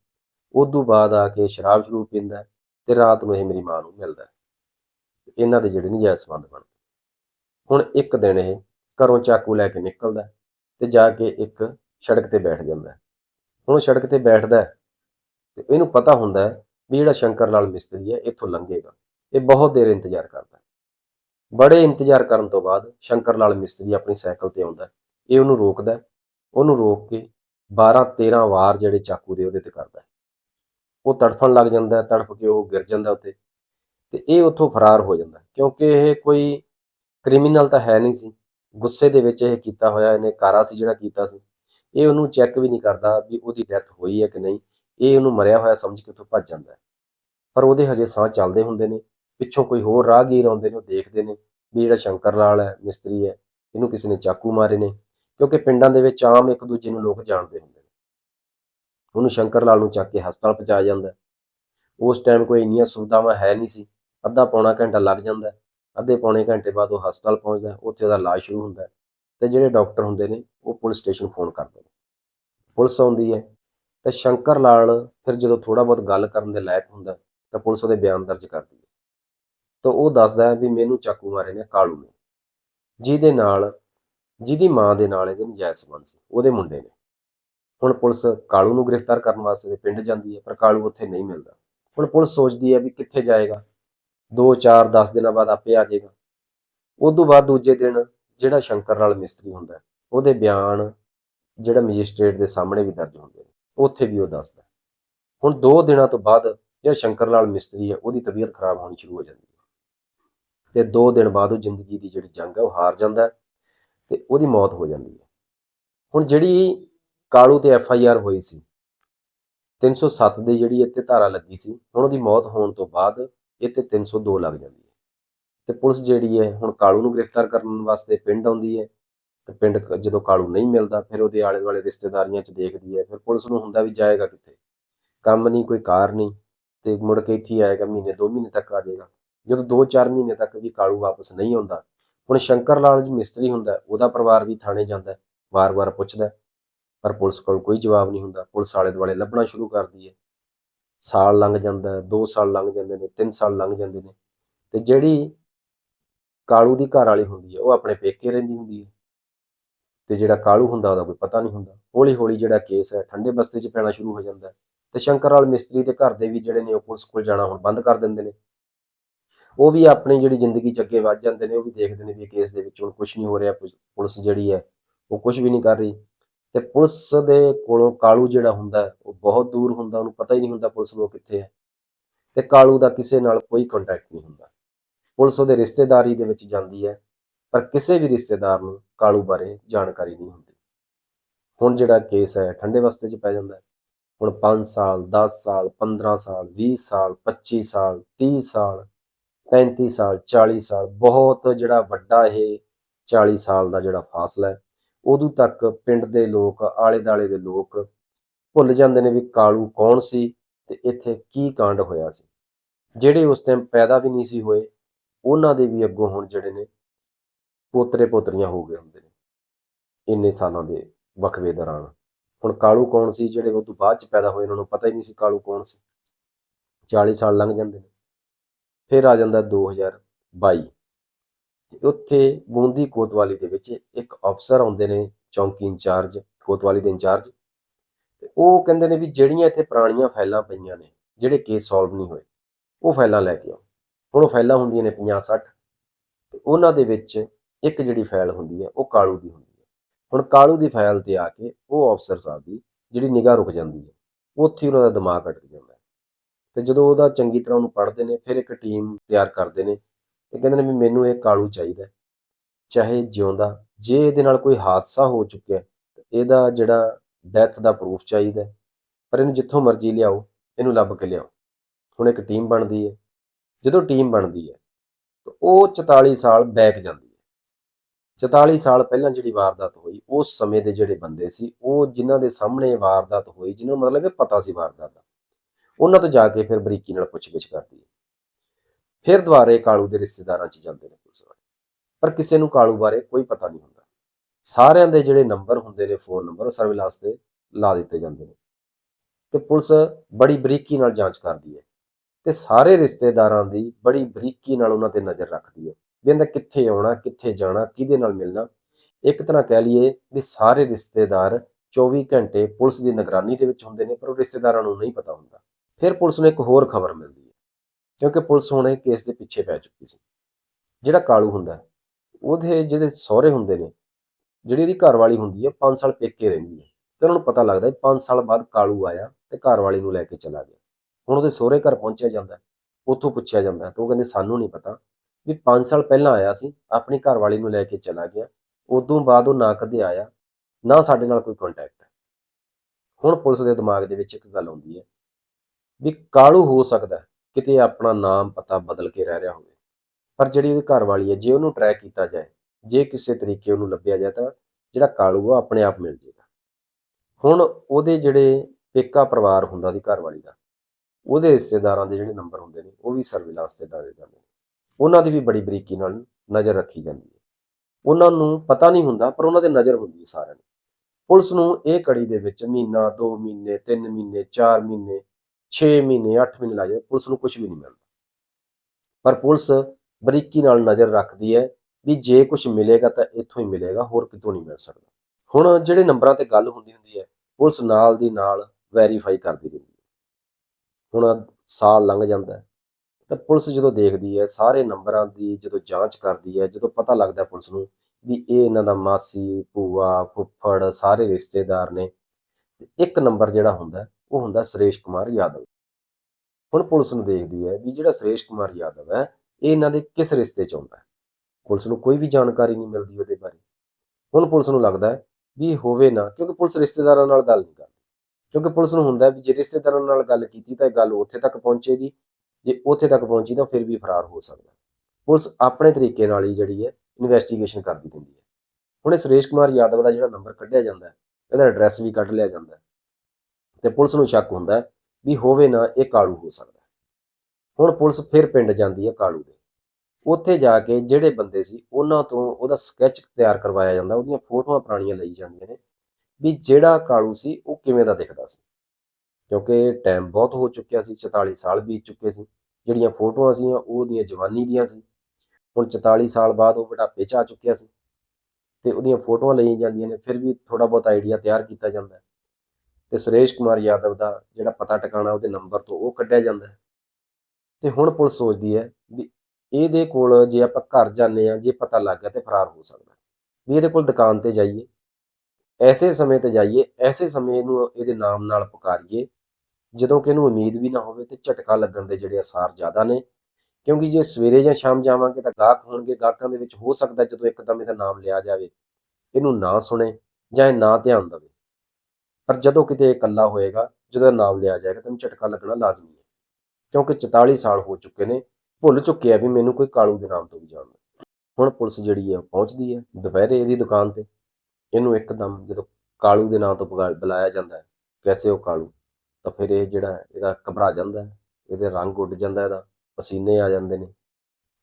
ਤੋਂ ਬਾਅਦ ਆ ਕੇ ਸ਼ਰਾਬ ਸ਼ਰੂਬ ਪੀਂਦਾ ਹੈ ਤੇ ਰਾਤ ਨੂੰ ਇਹ ਮੇਰੀ ਮਾਂ ਨੂੰ ਮਿਲਦਾ ਹੈ। ਇਹਨਾਂ ਦੇ ਜਿਹੜੇ ਨਜਾਇਜ਼ ਸੰਬੰਧ ਬਣਦੇ ਹੁਣ ਇੱਕ ਦਿਨ ਇਹ ਘਰੋਂ ਚਾਕੂ ਲੈ ਕੇ ਨਿਕਲਦਾ ਹੈ ਤੇ ਜਾ ਕੇ ਇੱਕ ਸੜਕ ਤੇ ਬੈਠ ਜਾਂਦਾ ਹੁਣ ਉਹ ਸੜਕ ਤੇ ਬੈਠਦਾ ਹੈ ਤੇ ਇਹਨੂੰ ਪਤਾ ਹੁੰਦਾ ਵੀ ਜਿਹੜਾ ਸ਼ੰਕਰ ਲਾਲ ਮਿਸਤਰੀ ਹੈ, ਇੱਥੋਂ ਲੰਘੇਗਾ। ਇਹ ਬਹੁਤ ਦੇਰ ਇੰਤਜ਼ਾਰ ਕਰਦਾ ਬੜੇ ਇੰਤਜ਼ਾਰ ਕਰਨ ਤੋਂ ਬਾਅਦ ਸ਼ੰਕਰ ਲਾਲ ਮਿਸਤਰੀ ਆਪਣੀ ਸਾਈਕਲ ਤੇ ਆਉਂਦਾ ਇਹ ਉਹਨੂੰ ਰੋਕਦਾ ਉਹਨੂੰ ਰੋਕ ਕੇ 12 13 ਵਾਰ ਜਿਹੜੇ ਚਾਕੂ ਦੇ ਉਹਦੇ ਤੇ ਕਰਦਾ ਉਹ ਤੜਫਣ ਲੱਗ ਜਾਂਦਾ ਤੜਫ ਕੇ ਉਹ ਗਿਰ ਜਾਂਦਾ ਉੱਤੇ ਤੇ ਇਹ ਉੱਥੋਂ ਫਰਾਰ ਹੋ ਜਾਂਦਾ ਕਿਉਂਕਿ ਇਹ ਕੋਈ ਕ੍ਰਿਮੀਨਲ ਤਾਂ ਹੈ ਨਹੀਂ ਸੀ। ਗੁੱਸੇ ਦੇ ਵਿੱਚ ਇਹ ਕੀਤਾ ਹੋਇਆ, ਇਹਨੇ ਕਾਰਾ ਸੀ ਜਿਹੜਾ ਕੀਤਾ ਸੀ। ਇਹ ਉਹਨੂੰ ਚੈੱਕ ਵੀ ਨਹੀਂ ਕਰਦਾ ਵੀ ਉਹਦੀ ਡੈਥ ਹੋਈ ਹੈ ਕਿ ਨਹੀਂ। ਇਹ ਉਹਨੂੰ ਮਰਿਆ ਹੋਇਆ ਸਮਝ ਕੇ ਉੱਥੋਂ ਭੱਜ ਜਾਂਦਾ ਪਰ ਉਹਦੇ ਹਜੇ ਸਾਹ ਚੱਲਦੇ ਹੁੰਦੇ ਨੇ। ਪਿੱਛੋਂ ਕੋਈ ਹੋਰ ਰਾਹਗੀਰ ਆਉਂਦੇ ਨੇ, ਉਹ ਦੇਖਦੇ ਨੇ ਵੀ ਜਿਹੜਾ ਸ਼ੰਕਰ ਲਾਲ ਹੈ, ਮਿਸਤਰੀ ਹੈ, ਇਹਨੂੰ ਕਿਸੇ ਨੇ ਚਾਕੂ ਮਾਰੇ ਨੇ, ਕਿਉਂਕਿ ਪਿੰਡਾਂ ਦੇ ਵਿੱਚ ਆਮ ਇੱਕ ਦੂਜੇ ਨੂੰ ਲੋਕ ਜਾਣਦੇ ਹੁੰਦੇ ਨੇ। ਉਹਨੂੰ ਸ਼ੰਕਰ ਲਾਲ ਨੂੰ ਚੱਕ ਕੇ ਹਸਪਤਾਲ ਪਹੁੰਚਾਇਆ ਜਾਂਦਾ ਉਸ ਟਾਈਮ ਕੋਈ ਇੰਨੀਆਂ ਸੁਵਿਧਾਵਾਂ ਹੈ ਨਹੀਂ ਸੀ। ਅੱਧਾ ਪੌਣਾ ਘੰਟਾ ਲੱਗ ਜਾਂਦਾ ਅੱਧੇ ਪੌਣੇ ਘੰਟੇ ਬਾਅਦ ਉਹ ਹਸਪਤਾਲ ਪਹੁੰਚਦਾ ਉੱਥੇ ਉਹਦਾ ਇਲਾਜ ਸ਼ੁਰੂ ਹੁੰਦਾ ਹੈ ਤੇ ਜਿਹੜੇ ਡਾਕਟਰ ਹੁੰਦੇ ਨੇ, ਉਹ ਪੁਲਿਸ ਸਟੇਸ਼ਨ ਫੋਨ ਕਰਦੇ ਨੇ। ਪੁਲਿਸ ਆਉਂਦੀ ਹੈ ਤੇ ਸ਼ੰਕਰ ਲਾਲ ਫਿਰ ਜਦੋਂ ਥੋੜਾ ਬਹੁਤ ਗੱਲ ਕਰਨ ਦੇ ਲਾਇਕ ਹੁੰਦਾ ਤਾਂ ਪੁਲਿਸ ਉਹਦੇ ਬਿਆਨ ਦਰਜ ਕਰਦੀ ਹੈ। ਤਾਂ ਉਹ ਦੱਸਦਾ ਹੈ ਵੀ ਮੈਨੂੰ ਚਾਕੂ ਮਾਰੇ ਨੇ ਕਾਲੂ ਨੇ। ਜਿਹਦੇ ਨਾਲ, ਜਿਹਦੀ ਮਾਂ ਦੇ ਨਾਲ ਇਹਦੇ ਨਜਾਇਜ਼ ਸੰਬੰਧ ਸੀ, ਉਹਦੇ ਮੁੰਡੇ ਨੇ। ਹੁਣ ਪੁਲਿਸ ਕਾਲੂ ਨੂੰ ਗ੍ਰਿਫਤਾਰ ਕਰਨ ਵਾਸਤੇ ਪਿੰਡ ਜਾਂਦੀ ਹੈ, ਪਰ ਕਾਲੂ ਉੱਥੇ ਨਹੀਂ ਮਿਲਦਾ। ਹੁਣ ਪੁਲਿਸ ਸੋਚਦੀ ਹੈ ਵੀ ਕਿੱਥੇ ਜਾਏਗਾ। 2 4 10 ਦਿਨਾਂ ਬਾਅਦ ਆਪੇ ਆ ਜਾਏਗਾ ਉਸ ਤੋਂ ਬਾਅਦ ਦੂਜੇ ਦਿਨ ਜਿਹੜਾ ਸ਼ੰਕਰ ਨਾਲ ਮਿਸਤਰੀ ਹੁੰਦਾ ਉਹਦੇ ਬਿਆਨ ਜਿਹੜਾ ਮੈਜਿਸਟ੍ਰੇਟ ਦੇ ਸਾਹਮਣੇ ਵੀ ਦਰਜ ਹੁੰਦੇ ਨੇ, ਉੱਥੇ ਵੀ ਉਹ ਦੱਸਦਾ ਹੁਣ 2 ਦਿਨਾਂ ਤੋਂ ਬਾਅਦ ਜਿਹੜਾ ਸ਼ੰਕਰ ਲਾਲ ਮਿਸਤਰੀ ਹੈ, ਉਹਦੀ ਤਬੀਅਤ ਖਰਾਬ ਹੋਣੀ ਸ਼ੁਰੂ ਹੋ ਜਾਂਦੀ ਹੈ। ਤੇ 2 ਦਿਨ ਬਾਅਦ ਉਹ ਜ਼ਿੰਦਗੀ ਦੀ ਜਿਹੜੀ ਜੰਗ ਹੈ ਉਹ ਹਾਰ ਜਾਂਦਾ ਹੈ ਤੇ ਉਹਦੀ ਮੌਤ ਹੋ ਜਾਂਦੀ ਹੈ। ਹੁਣ ਜਿਹੜੀ ਕਾਲੂ ਤੇ ਐਫ ਆਈ ਆਰ ਹੋਈ ਸੀ 307 ਦੀ ਜਿਹੜੀ ਇੱਥੇ ਧਾਰਾ ਲੱਗੀ ਸੀ, ਹੁਣ ਉਹਦੀ ਮੌਤ ਹੋਣ ਤੋਂ ਬਾਅਦ ਇਹ ਤੇ 302 ਲੱਗ ਜਾਂਦੀ ਹੈ। ਤੇ ਪੁਲਿਸ ਜਿਹੜੀ ਹੈ, ਹੁਣ ਕਾਲੂ ਨੂੰ ਗ੍ਰਿਫਤਾਰ ਕਰਨ ਵਾਸਤੇ ਪਿੰਡ ਆਉਂਦੀ ਹੈ ਤੇ ਪਿੰਡ ਜਦੋਂ ਕਾਲੂ ਨਹੀਂ ਮਿਲਦਾ, ਫਿਰ ਉਹਦੇ ਆਲੇ ਦੁਆਲੇ ਰਿਸ਼ਤੇਦਾਰੀਆਂ 'ਚ ਦੇਖਦੀ ਹੈ, ਫਿਰ ਪੁਲਿਸ ਨੂੰ ਹੁੰਦਾ ਵੀ ਜਾਏਗਾ ਕਿੱਥੇ? ਕੰਮ ਨਹੀਂ ਕੋਈ ਕਾਰ ਨਹੀਂ ਤੇ ਮੁੜ ਕੇ ਇੱਥੇ ਆਏਗਾ, ਮਹੀਨੇ, ਦੋ ਮਹੀਨੇ ਤੱਕ ਆ ਜਾਏਗਾ। ਜਦੋਂ 2-4 ਮਹੀਨੇ ਤੱਕ ਵੀ ਕਾਲੂ ਵਾਪਸ ਨਹੀਂ ਆਉਂਦਾ, ਹੁਣ ਸ਼ੰਕਰ ਲਾਲ ਜੀ ਮਿਸਤਰੀ ਹੁੰਦਾ ਉਹਦਾ ਪਰਿਵਾਰ ਵੀ ਥਾਣੇ ਜਾਂਦਾ ਵਾਰ-ਵਾਰ ਪੁੱਛਦਾ ਪਰ ਪੁਲਿਸ ਕੋਲ ਕੋਈ ਜਵਾਬ ਨਹੀਂ ਹੁੰਦਾ, ਪੁਲਿਸ ਆਲੇ ਦੁਆਲੇ ਲੱਭਣਾ ਸ਼ੁਰੂ ਕਰਦੀ ਹੈ। ਸਾਲ ਲੰਘ ਜਾਂਦਾ ਹੈ 2 ਸਾਲ ਲੰਘ ਜਾਂਦੇ ਨੇ 3 ਸਾਲ ਲੰਘ ਜਾਂਦੇ ਨੇ ਤੇ ਜਿਹੜੀ ਕਾਲੂ ਦੀ ਘਰ ਵਾਲੀ ਹੁੰਦੀ ਹੈ, ਉਹ ਆਪਣੇ ਪੇਕੇ ਰਹਿੰਦੀ ਹੁੰਦੀ ਹੈ। ਤੇ ਜਿਹੜਾ ਕਾਲੂ ਹੁੰਦਾ, ਉਹਦਾ ਕੋਈ ਪਤਾ ਨਹੀਂ ਹੁੰਦਾ। ਹੌਲੀ ਹੌਲੀ ਜਿਹੜਾ ਕੇਸ ਹੈ, ਠੰਡੇ ਬਸਤੇ 'ਚ ਪੈਣਾ ਸ਼ੁਰੂ ਹੋ ਜਾਂਦਾ ਹੈ ਤੇ ਸ਼ੰਕਰ ਲਾਲ ਮਿਸਤਰੀ ਦੇ ਘਰ ਦੇ ਵੀ ਜਿਹੜੇ ਨੇ, ਉਹ ਪੁਲਿਸ ਕੋਲ ਜਾਣਾ ਹੁਣ ਬੰਦ ਕਰ ਦਿੰਦੇ ਨੇ। ਉਹ ਵੀ ਆਪਣੀ ਜਿਹੜੀ ਜ਼ਿੰਦਗੀ 'ਚ ਅੱਗੇ ਵੱਧ ਜਾਂਦੇ ਨੇ, ਉਹ ਵੀ ਦੇਖਦੇ ਨੇ ਵੀ ਕੇਸ ਦੇ ਵਿੱਚ ਹੁਣ ਕੁਝ ਨਹੀਂ ਹੋ ਰਿਹਾ, ਪੁਲਿਸ- ਪੁਲਿਸ ਜਿਹੜੀ ਹੈ, ਉਹ ਕੁਝ ਵੀ ਨਹੀਂ ਕਰ ਰਹੀ। ਤੇ ਪੁਲਿਸ ਦੇ ਕੋਲੋਂ ਕਾਲੂ ਜਿਹੜਾ ਹੁੰਦਾ ਉਹ ਬਹੁਤ ਦੂਰ ਹੁੰਦਾ, ਉਹਨੂੰ ਪਤਾ ਹੀ ਨਹੀਂ ਹੁੰਦਾ ਪੁਲਿਸ ਨੂੰ ਕਿੱਥੇ ਹੈ। ਤੇ ਕਾਲੂ ਦਾ ਕਿਸੇ ਨਾਲ ਕੋਈ ਕੰਟੈਕਟ ਨਹੀਂ ਹੁੰਦਾ। ਪੁਲਿਸ ਉਹਦੇ ਰਿਸ਼ਤੇਦਾਰੀ ਦੇ ਵਿੱਚ ਜਾਂਦੀ ਹੈ, ਪਰ ਕਿਸੇ ਵੀ ਰਿਸ਼ਤੇਦਾਰ ਨੂੰ ਕਾਲੂ ਬਾਰੇ ਜਾਣਕਾਰੀ ਨਹੀਂ ਹੁੰਦੀ। ਹੁਣ ਜਿਹੜਾ ਕੇਸ ਹੈ, ਠੰਡੇ ਵਸਤੇ 'ਚ ਪੈ ਜਾਂਦਾ ਹੈ। ਹੁਣ 5 ਸਾਲ 10 ਸਾਲ 15 ਸਾਲ 20 ਸਾਲ 25 ਸਾਲ 30 ਸਾਲ 35 ਸਾਲ 40 ਸਾਲ, ਬਹੁਤ ਜਿਹੜਾ ਵੱਡਾ ਇਹ 40 ਸਾਲ ਦਾ ਜਿਹੜਾ ਫਾਸਲਾ ਹੈ, ਉਦੋਂ ਤੱਕ ਪਿੰਡ ਦੇ ਲੋਕ ਆਲੇ ਦਾਲੇ ਦੇ ਲੋਕ ਭੁੱਲ ਜਾਂਦੇ ਨੇ ਵੀ ਕਾਲੂ ਕੌਣ ਸੀ ਤੇ ਇੱਥੇ ਕੀ ਕਾਂਡ ਹੋਇਆ ਸੀ। ਜਿਹੜੇ ਉਸ ਟਾਈਮ ਪੈਦਾ ਵੀ ਨਹੀਂ ਸੀ ਹੋਏ, ਉਹਨਾਂ ਦੇ ਵੀ ਅੱਗੋਂ ਹੁਣ ਜਿਹੜੇ ਨੇ ਪੋਤਰੇ ਪੋਤਰੀਆਂ ਹੋ ਗਏ ਹੁੰਦੇ ਨੇ, ਇੰਨੇ ਸਾਲਾਂ ਦੇ ਵਕਵੇ ਦੌਰਾਨ। ਹੁਣ ਕਾਲੂ ਕੌਣ ਸੀ, ਜਿਹੜੇ ਉਹ ਤੋਂ ਬਾਅਦ ਚ ਪੈਦਾ ਹੋਏ, ਉਹਨਾਂ ਨੂੰ ਪਤਾ ਹੀ ਨਹੀਂ ਸੀ ਕਾਲੂ ਕੌਣ ਸੀ। 40 ਸਾਲ ਲੰਘ ਜਾਂਦੇ ਨੇ। ਫਿਰ ਆ ਜਾਂਦਾ 2022 ਤੇ ਉੱਥੇ ਬੂੰਦੀ ਕੋਤਵਾਲੀ ਦੇ ਵਿੱਚ ਇੱਕ ਅਫਸਰ ਆਉਂਦੇ ਨੇ, ਚੌਂਕੀ ਇੰਚਾਰਜ, ਕੋਤਵਾਲੀ ਦੇ ਇੰਚਾਰਜ। ਤੇ ਉਹ ਕਹਿੰਦੇ ਨੇ ਵੀ ਜਿਹੜੀਆਂ ਇੱਥੇ ਪੁਰਾਣੀਆਂ ਫਾਈਲਾਂ ਪਈਆਂ ਨੇ, ਜਿਹੜੇ ਕੇਸ ਸੋਲਵ ਨਹੀਂ ਹੋਏ, ਉਹ ਫਾਈਲਾਂ ਲੈ ਕੇ ਆਓ। ਹੁਣ ਉਹ ਫਾਈਲਾਂ ਹੁੰਦੀਆਂ ਨੇ 50 60 ਤੇ ਉਹਨਾਂ ਦੇ ਵਿੱਚ ਇੱਕ ਜਿਹੜੀ ਫਾਈਲ ਹੁੰਦੀ ਹੈ, ਉਹ ਕਾਲੂ ਦੀ ਹੁੰਦੀ ਹੈ। ਹੁਣ ਕਾਲੂ ਦੀ ਫਾਈਲ ਤੇ ਆ ਕੇ ਉਹ ਅਫਸਰ ਸਾਹਿਬ ਦੀ ਜਿਹੜੀ ਨਿਗਾਹ ਰੁਕ ਜਾਂਦੀ ਹੈ, ਉੱਥੇ ਉਹਨਾਂ ਦਾ ਦਿਮਾਗ ਅਟਕ ਜਾਂਦਾ ਤੇ ਜਦੋਂ ਉਹਦਾ ਚੰਗੀ ਤਰ੍ਹਾਂ ਉਹਨੂੰ ਪੜ੍ਹਦੇ ਨੇ ਫਿਰ ਇੱਕ ਟੀਮ ਤਿਆਰ ਕਰਦੇ ਨੇ ਤੇ ਕਹਿੰਦੇ ਨੇ ਵੀ ਮੈਨੂੰ ਇਹ ਕਾਲੂ ਚਾਹੀਦਾ ਚਾਹੇ ਜਿਉਂਦਾ ਜੇ ਇਹਦੇ ਨਾਲ ਕੋਈ ਹਾਦਸਾ ਹੋ ਚੁੱਕਿਆ ਹੈ, ਇਹਦਾ ਜਿਹੜਾ ਡੈਥ ਦਾ ਪ੍ਰੂਫ ਚਾਹੀਦਾ ਪਰ ਇਹਨੂੰ ਜਿੱਥੋਂ ਮਰਜ਼ੀ ਲਿਆਓ ਇਹਨੂੰ ਲੱਭ ਕੇ ਲਿਆਓ। ਹੁਣ ਇੱਕ ਟੀਮ ਬਣਦੀ ਹੈ। ਜਦੋਂ ਟੀਮ ਬਣਦੀ ਹੈ ਤਾਂ ਉਹ 44 ਸਾਲ ਬੈਕ ਜਾਂਦੀ ਹੈ। 44 ਸਾਲ ਪਹਿਲਾਂ ਜਿਹੜੀ ਵਾਰਦਾਤ ਹੋਈ ਉਸ ਸਮੇਂ ਦੇ ਜਿਹੜੇ ਬੰਦੇ ਸੀ ਉਹ ਜਿਨ੍ਹਾਂ ਦੇ ਸਾਹਮਣੇ ਵਾਰਦਾਤ ਹੋਈ ਜਿਨ੍ਹਾਂ ਨੂੰ ਮਤਲਬ ਇਹ ਪਤਾ ਸੀ ਵਾਰਦਾਤ ਦਾ ਉਹਨਾਂ ਤੋਂ ਜਾ ਕੇ ਫਿਰ ਬਰੀਕੀ ਨਾਲ ਪੁੱਛਗਿੱਛ ਕਰਦੀ ਹੈ। ਫਿਰ ਦੁਬਾਰੇ ਕਾਲੂ ਦੇ ਰਿਸ਼ਤੇਦਾਰਾਂ 'ਚ ਜਾਂਦੇ ਨੇ ਪੁਲਿਸ ਵਾਲੇ। ਪਰ ਕਿਸੇ ਨੂੰ ਕਾਲੂ ਬਾਰੇ ਕੋਈ ਪਤਾ ਨਹੀਂ ਹੁੰਦਾ। ਸਾਰਿਆਂ ਦੇ ਜਿਹੜੇ ਨੰਬਰ ਹੁੰਦੇ ਨੇ, ਫੋਨ ਨੰਬਰ, ਉਹ ਸਰਵੇਲਾਂਸ ਤੇ ਲਾ ਦਿੱਤੇ ਜਾਂਦੇ ਨੇ। ਤੇ ਪੁਲਿਸ ਬੜੀ ਬਰੀਕੀ ਨਾਲ ਜਾਂਚ ਕਰਦੀ ਹੈ। ਤੇ ਸਾਰੇ ਰਿਸ਼ਤੇਦਾਰਾਂ ਦੀ ਬੜੀ ਬਰੀਕੀ ਨਾਲ ਉਹਨਾਂ ਤੇ ਨਜ਼ਰ ਰੱਖਦੀ ਹੈ। ਵੀ ਇਹਦਾ ਕਿੱਥੇ ਆਉਣਾ, ਕਿੱਥੇ ਜਾਣਾ, ਕਿਹਦੇ ਨਾਲ ਮਿਲਣਾ। ਇੱਕ ਤਰ੍ਹਾਂ ਕਹਿ ਲਈਏ ਵੀ ਸਾਰੇ ਰਿਸ਼ਤੇਦਾਰ 24 ਘੰਟੇ ਪੁਲਿਸ ਦੀ ਨਿਗਰਾਨੀ ਦੇ ਵਿੱਚ ਹੁੰਦੇ ਨੇ, ਪਰ ਉਹ ਰਿਸ਼ਤੇਦਾਰਾਂ ਨੂੰ ਨਹੀਂ ਪਤਾ ਹੁੰਦਾ। ਫਿਰ ਪੁਲਿਸ ਨੂੰ ਇੱਕ ਹੋਰ ਖਬਰ ਮਿਲਦੀ ਹੈ, ਕਿਉਂਕਿ ਪੁਲਿਸ ਹੁਣ ਇਹ ਕੇਸ ਦੇ ਪਿੱਛੇ ਪੈ ਚੁੱਕੀ ਸੀ। ਜਿਹੜਾ ਕਾਲੂ ਹੁੰਦਾ ਉਹਦੇ ਜਿਹੜੇ ਸਹੁਰੇ ਹੁੰਦੇ ਨੇ, ਜਿਹੜੀ ਉਹਦੀ ਘਰਵਾਲੀ ਹੁੰਦੀ ਹੈ 5 ਸਾਲ ਪੇਕੇ ਰਹਿੰਦੀ ਹੈ। ਤੇ ਉਹਨਾਂ ਨੂੰ ਪਤਾ ਲੱਗਦਾ ਹੈ 5 ਸਾਲ ਬਾਅਦ ਕਾਲੂ ਆਇਆ ਤੇ ਘਰਵਾਲੀ ਨੂੰ ਲੈ ਕੇ ਚਲਾ ਗਿਆ। ਹੁਣ ਉਹਦੇ ਸਹੁਰੇ ਘਰ ਪਹੁੰਚਿਆ ਜਾਂਦਾ ਉੱਥੋਂ ਪੁੱਛਿਆ ਜਾਂਦਾ ਤਾਂ ਉਹ ਕਹਿੰਦੇ ਸਾਨੂੰ ਨਹੀਂ ਪਤਾ ਵੀ 5 ਸਾਲ ਪਹਿਲਾਂ ਆਇਆ ਸੀ, ਆਪਣੀ ਘਰਵਾਲੀ ਨੂੰ ਲੈ ਕੇ ਚਲਾ ਗਿਆ, ਉਦੋਂ ਬਾਅਦ ਉਹ ਨਾ ਕਦੇ ਆਇਆ, ਨਾ ਸਾਡੇ ਨਾਲ ਕੋਈ ਕੰਟੈਕਟ ਹੁਣ ਪੁਲਿਸ ਦੇ ਦਿਮਾਗ ਦੇ ਵਿੱਚ ਇੱਕ ਗੱਲ ਆਉਂਦੀ ਹੈ ਵੀ ਕਾਲੂ ਹੋ ਸਕਦਾ ਕਿਤੇ ਆਪਣਾ ਨਾਮ ਪਤਾ ਬਦਲ ਕੇ ਰਹਿ ਰਿਹਾ ਹੋਵੇ। ਪਰ ਜਿਹੜੀ ਉਹਦੀ ਘਰਵਾਲੀ ਹੈ, ਜੇ ਉਹਨੂੰ ਟਰੈਕ ਕੀਤਾ ਜਾਏ, ਜੇ ਕਿਸੇ ਤਰੀਕੇ ਉਹਨੂੰ ਲੱਭਿਆ ਜਾਏ, ਤਾਂ ਜਿਹੜਾ ਕਾਲੂ ਆ ਆਪਣੇ ਆਪ ਮਿਲ ਜੇਗਾ। ਹੁਣ ਉਹਦੇ ਜਿਹੜੇ ਪੇਕਾ ਪਰਿਵਾਰ ਹੁੰਦਾ ਉਹਦੀ ਘਰਵਾਲੀ ਦਾ, ਉਹਦੇ ਰਿਸ਼ਤੇਦਾਰਾਂ ਦੇ ਜਿਹੜੇ ਨੰਬਰ ਹੁੰਦੇ ਨੇ, ਉਹ ਵੀ ਸਰਵੇਲਾਂਸ ਤੇ ਡਾਲੇ ਜਾਂਦੇ ਨੇ। ਉਹਨਾਂ ਦੀ ਵੀ ਬੜੀ ਬਰੀਕੀ ਨਾਲ ਨਜ਼ਰ ਰੱਖੀ ਜਾਂਦੀ ਹੈ। ਉਹਨਾਂ ਨੂੰ ਪਤਾ ਨਹੀਂ ਹੁੰਦਾ, ਪਰ ਉਹਨਾਂ ਦੇ ਨਜ਼ਰ ਹੁੰਦੀ ਹੈ ਸਾਰਿਆਂ ਨੂੰ ਪੁਲਿਸ ਨੂੰ ਇਹ ਕੜੀ ਦੇ ਵਿੱਚ ਮਹੀਨਾ 2 ਮਹੀਨੇ 3 ਮਹੀਨੇ 4 ਮਹੀਨੇ 6 ਮਹੀਨੇ 8 ਮਹੀਨੇ ਲੱਗ ਜਾਂਦੇ, ਪੁਲਿਸ ਨੂੰ ਕੁਝ ਵੀ ਨਹੀਂ ਮਿਲਦਾ। ਪਰ ਪੁਲਿਸ ਬਰੀਕੀ ਨਾਲ ਨਜ਼ਰ ਰੱਖਦੀ ਹੈ ਵੀ ਜੇ ਕੁਝ ਮਿਲੇਗਾ ਤਾਂ ਇੱਥੋਂ ਹੀ ਮਿਲੇਗਾ, ਹੋਰ ਕਿਤੋਂ ਨਹੀਂ ਮਿਲ ਸਕਦਾ। ਹੁਣ ਜਿਹੜੇ ਨੰਬਰਾਂ ਤੇ ਗੱਲ ਹੁੰਦੀ ਹੁੰਦੀ ਹੈ, ਪੁਲਿਸ ਨਾਲ ਦੀ ਨਾਲ ਵੈਰੀਫਾਈ ਕਰਦੀ ਰਹਿੰਦੀ ਹੈ। ਹੁਣ ਸਾਲ ਲੰਘ ਜਾਂਦਾ ਤਾਂ ਪੁਲਿਸ ਜਦੋਂ ਦੇਖਦੀ ਹੈ, ਸਾਰੇ ਨੰਬਰਾਂ ਦੀ ਜਦੋਂ ਜਾਂਚ ਕਰਦੀ ਹੈ, ਜਦੋਂ ਪਤਾ ਲੱਗਦਾ ਪੁਲਿਸ ਨੂੰ ਵੀ ਇਹ ਇਹਨਾਂ ਦਾ ਮਾਸੀ, ਭੂਆ, ਫੁੱਫੜ ਸਾਰੇ ਰਿਸ਼ਤੇਦਾਰ ਨੇ, ਤੇ ਇੱਕ ਨੰਬਰ ਜਿਹੜਾ ਹੁੰਦਾ ਉਹ ਹੁੰਦਾ ਸੁਰੇਸ਼ ਕੁਮਾਰ ਯਾਦਵ। ਹੁਣ ਪੁਲਿਸ ਨੂੰ ਦੇਖਦੀ ਹੈ ਵੀ ਜਿਹੜਾ ਸੁਰੇਸ਼ ਕੁਮਾਰ ਯਾਦਵ ਹੈ, ਇਹ ਇਹਨਾਂ ਦੇ ਕਿਸ ਰਿਸ਼ਤੇ ਚ ਆਉਂਦਾ ਪੁਲਿਸ ਨੂੰ ਕੋਈ ਵੀ ਜਾਣਕਾਰੀ ਨਹੀਂ ਮਿਲਦੀ ਉਹਦੇ ਬਾਰੇ। ਹੁਣ ਪੁਲਿਸ ਨੂੰ ਲੱਗਦਾ ਹੈ ਵੀ ਇਹ ਹੋਵੇ ਨਾ, ਕਿਉਂਕਿ ਪੁਲਿਸ ਰਿਸ਼ਤੇਦਾਰਾਂ ਨਾਲ ਗੱਲ ਨਹੀਂ ਕਰਦੀ। ਕਿਉਂਕਿ ਪੁਲਿਸ ਨੂੰ ਹੁੰਦਾ ਵੀ ਜੇ ਰਿਸ਼ਤੇਦਾਰਾਂ ਨਾਲ ਗੱਲ ਕੀਤੀ ਤਾਂ ਇਹ ਗੱਲ ਉੱਥੇ ਤੱਕ ਪਹੁੰਚੇਗੀ। ਜੇ ਉੱਥੇ ਤੱਕ ਪਹੁੰਚੀ ਤਾਂ ਫਿਰ ਵੀ ਫਰਾਰ ਹੋ ਸਕਦਾ ਪੁਲਿਸ ਆਪਣੇ ਤਰੀਕੇ ਨਾਲ ਹੀ ਜਿਹੜੀ ਹੈ ਇਨਵੈਸਟੀਗੇਸ਼ਨ ਕਰਦੀ ਰਹਿੰਦੀ ਹੈ। ਹੁਣ ਇਹ ਸੁਰੇਸ਼ ਕੁਮਾਰ ਯਾਦਵ ਦਾ ਜਿਹੜਾ ਨੰਬਰ ਕੱਢਿਆ ਜਾਂਦਾ ਹੈ, ਇਹਦਾ ਐਡਰੈਸ ਵੀ ਕੱਢ ਲਿਆ ਜਾਂਦਾ ਤੇ ਪੁਲਿਸ ਨੂੰ ਸ਼ੱਕ ਹੁੰਦਾ ਵੀ ਹੋਵੇ ਨਾ ਇਹ ਕਾਲੂ ਹੋ ਸਕਦਾ ਹੁਣ ਪੁਲਿਸ ਫਿਰ ਪਿੰਡ ਜਾਂਦੀ ਹੈ ਕਾਲੂ ਦੇ। ਉੱਥੇ ਜਾ ਕੇ ਜਿਹੜੇ ਬੰਦੇ ਸੀ, ਉਹਨਾਂ ਤੋਂ ਉਹਦਾ ਸਕੈਚ ਤਿਆਰ ਕਰਵਾਇਆ ਜਾਂਦਾ, ਉਹਦੀਆਂ ਫੋਟੋਆਂ ਪੁਰਾਣੀਆਂ ਲਈ ਜਾਂਦੀਆਂ ਨੇ ਵੀ ਜਿਹੜਾ ਕਾਲੂ ਸੀ, ਉਹ ਕਿਵੇਂ ਦਾ ਦਿਖਦਾ ਸੀ। ਕਿਉਂਕਿ ਟਾਈਮ ਬਹੁਤ ਹੋ ਚੁੱਕਿਆ ਸੀ 44 ਸਾਲ ਬੀਤ ਚੁੱਕੇ ਸੀ, ਜਿਹੜੀਆਂ ਫੋਟੋਆਂ ਸੀ ਉਹ ਉਹਦੀਆਂ ਜਵਾਨੀ ਦੀਆਂ ਸੀ। ਹੁਣ 44 ਸਾਲ ਬਾਅਦ ਉਹ ਬੁਢਾਪੇ 'ਚ ਆ ਚੁੱਕਿਆ ਸੀ ਤੇ ਉਹਦੀਆਂ ਫੋਟੋਆਂ ਲਈਆਂ ਜਾਂਦੀਆਂ ਨੇ, ਫਿਰ ਵੀ ਥੋੜਾ ਬਹੁਤ ਆਈਡੀਆ ਤਿਆਰ ਕੀਤਾ ਜਾਂਦਾ ਤੇ ਸੁਰੇਸ਼ ਕੁਮਾਰ ਯਾਦਵ ਦਾ ਜਿਹੜਾ ਪਤਾ ਟਿਕਾਣਾ ਉਹਦੇ ਨੰਬਰ ਤੋਂ ਉਹ ਕੱਢਿਆ ਜਾਂਦਾ ਹੈ। ਤੇ ਹੁਣ ਪੁਲਿਸ ਸੋਚਦੀ ਹੈ ਵੀ ਇਹਦੇ ਕੋਲ ਜੇ ਆਪਾਂ ਘਰ ਜਾਂਦੇ ਆ ਜੇ ਪਤਾ ਲੱਗ ਗਿਆ ਤੇ ਫਰਾਰ ਹੋ ਸਕਦਾ ਵੀ ਇਹਦੇ ਕੋਲ ਦੁਕਾਨ ਤੇ ਜਾਈਏ, ਐਸੇ ਸਮੇਂ ਤੇ ਜਾਈਏ, ਐਸੇ ਸਮੇਂ ਇਹਨੂੰ ਇਹਦੇ ਨਾਮ ਨਾਲ ਪੁਕਾਰੀਏ, ਜਦੋਂ ਕਿ ਇਹਨੂੰ ਉਮੀਦ ਵੀ ਨਾ ਹੋਵੇ ਤੇ ਝਟਕਾ ਲੱਗਣ ਦੇ ਜਿਹੜੇ ਅਸਾਰ ਜ਼ਿਆਦਾ ਨੇ। ਕਿਉਂਕਿ ਜੇ ਸਵੇਰੇ ਜਾਂ ਸ਼ਾਮ ਜਾਵਾਂਗੇ ਤਾਂ ਗਾਹਕ ਹੋਣਗੇ, ਗਾਹਕਾਂ ਦੇ ਵਿੱਚ ਹੋ ਸਕਦਾ ਜਦੋਂ ਇੱਕਦਮ ਇਹਦਾ ਨਾਮ ਲਿਆ ਜਾਵੇ, ਇਹਨੂੰ ਨਾ ਸੁਣੇ ਜਾਂ ਇਹ ਨਾ ਧਿਆਨ ਦੇਵੇ। ਪਰ ਜਦੋਂ ਕਿਤੇ ਇਹ ਇਕੱਲਾ ਹੋਏਗਾ, ਜਦੋਂ ਨਾਮ ਲਿਆ ਜਾਏਗਾ, ਤੈਨੂੰ ਝਟਕਾ ਲੱਗਣਾ ਲਾਜ਼ਮੀ ਹੈ। ਕਿਉਂਕਿ 44 ਸਾਲ ਹੋ ਚੁੱਕੇ ਨੇ, ਭੁੱਲ ਚੁੱਕੇ ਆ ਵੀ ਮੈਨੂੰ ਕੋਈ ਕਾਲੂ ਦੇ ਨਾਮ ਤੋਂ ਵੀ ਜਾਣਦਾ। ਹੁਣ ਪੁਲਿਸ ਜਿਹੜੀ ਹੈ ਉਹ ਪਹੁੰਚਦੀ ਹੈ, ਦੁਪਹਿਰੇ ਇਹਦੀ ਦੁਕਾਨ ਤੇ। ਇਹਨੂੰ ਇੱਕਦਮ ਜਦੋਂ ਕਾਲੂ ਦੇ ਨਾਮ ਤੋਂ ਪੁਕਾ- ਬੁਲਾਇਆ ਜਾਂਦਾ ਹੈ ਕੈਸੇ ਉਹ ਕਾਲੂ, ਤਾਂ ਫਿਰ ਇਹ ਜਿਹੜਾ ਇਹਦਾ ਘਬਰਾ ਜਾਂਦਾ ਇਹਦੇ ਰੰਗ ਉੱਡ ਜਾਂਦਾ ਇਹਦਾ ਪਸੀਨੇ ਆ ਜਾਂਦੇ ਨੇ।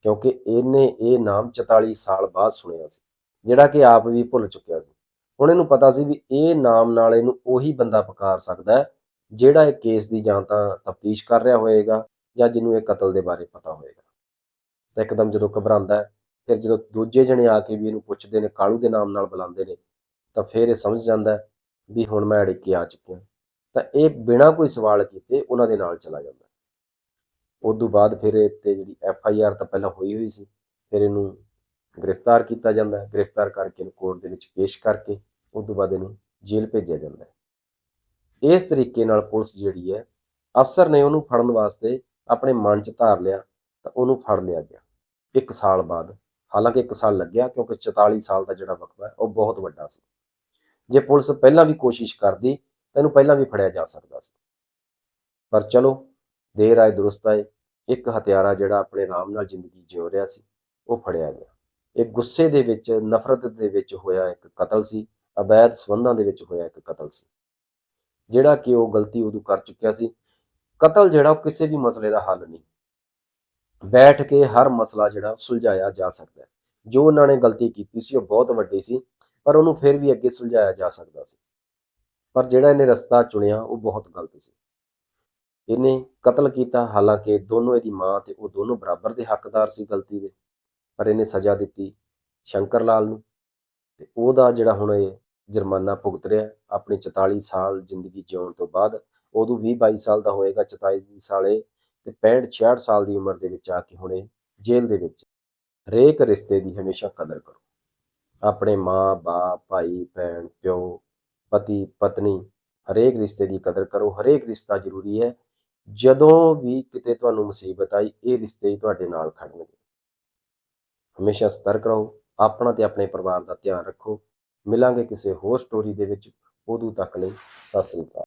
ਕਿਉਂਕਿ ਇਹਨੇ ਇਹ ਨਾਮ 44 ਸਾਲ ਬਾਅਦ ਸੁਣਿਆ ਸੀ, ਜਿਹੜਾ ਕਿ ਆਪ ਵੀ ਭੁੱਲ ਚੁੱਕਿਆ ਸੀ। ਹੁਣ ਇਹਨੂੰ ਪਤਾ ਸੀ ਵੀ ਇਹ ਨਾਮ ਨਾਲ ਇਹਨੂੰ ਉਹੀ ਬੰਦਾ ਪੁਕਾਰ ਸਕਦਾ ਹੈ, ਜਿਹੜਾ ਇਹ ਕੇਸ ਦੀ ਜਾਂ ਤਾਂ ਤਫਤੀਸ਼ ਕਰ ਰਿਹਾ ਹੋਏਗਾ ਜਾਂ ਜਿਹਨੂੰ ਇਹ ਕਤਲ ਦੇ ਬਾਰੇ ਪਤਾ ਹੋਏਗਾ। ਤਾਂ ਇੱਕਦਮ ਜਦੋਂ ਘਬਰਾਉਂਦਾ ਹੈ, ਫਿਰ ਜਦੋਂ ਦੂਜੇ ਜਣੇ ਆ ਕੇ ਵੀ ਇਹਨੂੰ ਪੁੱਛਦੇ ਨੇ, ਕਾਲੂ ਦੇ ਨਾਮ ਨਾਲ ਬੁਲਾਉਂਦੇ ਨੇ, ਤਾਂ ਫਿਰ ਇਹ ਸਮਝ ਜਾਂਦਾ ਵੀ ਹੁਣ ਮੈਂ ਅੜਿੱਕੇ ਆ ਚੁੱਕਿਆ। ਤਾਂ ਇਹ ਬਿਨਾਂ ਕੋਈ ਸਵਾਲ ਕੀਤੇ ਉਹਨਾਂ ਦੇ ਨਾਲ ਚਲਾ ਜਾਂਦਾ ਉਸ ਤੋਂ ਬਾਅਦ ਫਿਰ ਇਹ ਤੇ ਜਿਹੜੀ ਐਫ ਆਈ ਆਰ ਤਾਂ ਪਹਿਲਾਂ ਹੋਈ ਹੋਈ ਸੀ, ਫਿਰ ਇਹਨੂੰ ਗ੍ਰਿਫਤਾਰ ਕੀਤਾ ਜਾਂਦਾ ਹੈ। ਗ੍ਰਿਫਤਾਰ ਕਰਕੇ ਇਹਨੂੰ ਕੋਰਟ ਦੇ ਵਿੱਚ ਪੇਸ਼ ਕਰਕੇ ਉਸ ਤੋਂ ਬਾਅਦ ਇਹਨੂੰ ਜੇਲ੍ਹ ਭੇਜਿਆ ਜਾਂਦਾ ਹੈ। ਇਸ ਤਰੀਕੇ ਨਾਲ ਪੁਲਿਸ ਜਿਹੜੀ ਹੈ, ਅਫਸਰ ਨੇ ਉਹਨੂੰ ਫੜਨ ਵਾਸਤੇ ਆਪਣੇ ਮਨ 'ਚ ਧਾਰ ਲਿਆ ਤਾਂ ਉਹਨੂੰ ਫੜ ਲਿਆ ਗਿਆ। ਇੱਕ ਸਾਲ ਬਾਅਦ, ਹਾਲਾਂਕਿ ਇੱਕ ਸਾਲ ਲੱਗਿਆ ਕਿਉਂਕਿ 44 ਸਾਲ ਦਾ ਜਿਹੜਾ ਵਕਫਾ ਹੈ, ਉਹ ਬਹੁਤ ਵੱਡਾ ਸੀ। ਜੇ ਪੁਲਿਸ ਪਹਿਲਾਂ ਵੀ ਕੋਸ਼ਿਸ਼ ਕਰਦੀ ਤਾਂ ਇਹਨੂੰ ਪਹਿਲਾਂ ਵੀ ਫੜਿਆ ਜਾ ਸਕਦਾ ਸੀ। ਪਰ ਚਲੋ, ਦੇਰ ਆਏ, ਦਰੁਸਤ ਆਏ, ਇੱਕ ਹਥਿਆਰਾ ਜਿਹੜਾ ਆਪਣੇ ਆਰਾਮ ਨਾਲ ਜ਼ਿੰਦਗੀ ਜਿਉ ਰਿਹਾ ਸੀ, ਉਹ ਫੜਿਆ ਗਿਆ। ਇਹ ਗੁੱਸੇ ਦੇ ਵਿੱਚ, ਨਫ਼ਰਤ ਦੇ ਵਿੱਚ ਹੋਇਆ ਇੱਕ ਕਤਲ ਸੀ, ਅਵੈਧ ਸੰਬੰਧਾਂ ਦੇ ਵਿੱਚ ਹੋਇਆ ਇੱਕ ਕਤਲ ਸੀ। ਜਿਹੜਾ ਕਿ ਉਹ ਗਲਤੀ ਉਦੋਂ ਕਰ ਚੁੱਕਿਆ ਸੀ। ਕਤਲ ਜਿਹੜਾ ਉਹ ਕਿਸੇ ਵੀ ਮਸਲੇ ਦਾ ਹੱਲ ਨਹੀਂ। ਬੈਠ ਕੇ ਹਰ ਮਸਲਾ ਜਿਹੜਾ ਸੁਲਝਾਇਆ ਜਾ ਸਕਦਾ ਜੋ ਉਹਨਾਂ ਨੇ ਗਲਤੀ ਕੀਤੀ ਸੀ, ਉਹ ਬਹੁਤ ਵੱਡੀ ਸੀ, ਪਰ ਉਹਨੂੰ ਫਿਰ ਵੀ ਅੱਗੇ ਸੁਲਝਾਇਆ ਜਾ ਸਕਦਾ ਸੀ। ਪਰ ਜਿਹੜਾ ਇਹਨੇ ਰਸਤਾ ਚੁਣਿਆ, ਉਹ ਬਹੁਤ ਗਲਤ ਸੀ। ਇਹਨੇ ਕਤਲ ਕੀਤਾ, ਹਾਲਾਂਕਿ ਦੋਨੋਂ ਇਹਦੀ ਮਾਂ ਤੇ ਉਹ ਦੋਨੋਂ ਬਰਾਬਰ ਦੇ ਹੱਕਦਾਰ ਸੀ ਗਲਤੀ ਦੇ। ਪਰ ਇਹਨੇ ਸਜ਼ਾ ਦਿੱਤੀ ਸ਼ੰਕਰ ਲਾਲ ਨੂੰ ਤੇ ਉਹਦਾ ਜਿਹੜਾ ਹੁਣ ਇਹ ਜੁਰਮਾਨਾ ਭੁਗਤ ਰਿਹਾ, ਆਪਣੀ 44 ਸਾਲ ਜ਼ਿੰਦਗੀ ਜਿਉਣ ਤੋਂ ਬਾਅਦ, ਉਦੋਂ 20 22 ਸਾਲ ਦਾ ਹੋਏਗਾ 44 ਸਾਲੇ ਤੇ 65 66 ਸਾਲ ਦੀ ਉਮਰ ਦੇ ਵਿੱਚ ਆ ਕੇ ਹੁਣੇ ਜੇਲ੍ਹ ਦੇ ਵਿੱਚ ਹਰੇਕ ਰਿਸ਼ਤੇ ਦੀ ਹਮੇਸ਼ਾ ਕਦਰ ਕਰੋ। ਆਪਣੇ ਮਾਂ, ਬਾਪ, ਭਾਈ, ਭੈਣ, ਪਿਓ, ਪਤੀ, ਪਤਨੀ ਹਰੇਕ ਰਿਸ਼ਤੇ ਦੀ ਕਦਰ ਕਰੋ, ਹਰੇਕ ਰਿਸ਼ਤਾ ਜ਼ਰੂਰੀ ਹੈ। ਜਦੋਂ ਵੀ ਕਿਤੇ ਤੁਹਾਨੂੰ ਮੁਸੀਬਤ ਆਈ, ਇਹ ਰਿਸ਼ਤੇ ਤੁਹਾਡੇ ਨਾਲ ਖੜਨਗੇ। ਹਮੇਸ਼ਾ ਸਤਰਕ ਰਹੋ, ਆਪਣਾ ਤੇ ਆਪਣੇ ਪਰਿਵਾਰ ਦਾ ਧਿਆਨ ਰੱਖੋ। ਮਿਲਾਂਗੇ ਕਿਸੇ ਹੋਰ ਸਟੋਰੀ ਦੇ ਵਿੱਚ। ਉਦੋਂ ਤੱਕ ਲਈ ਸਤਿ ਸ੍ਰੀ ਅਕਾਲ।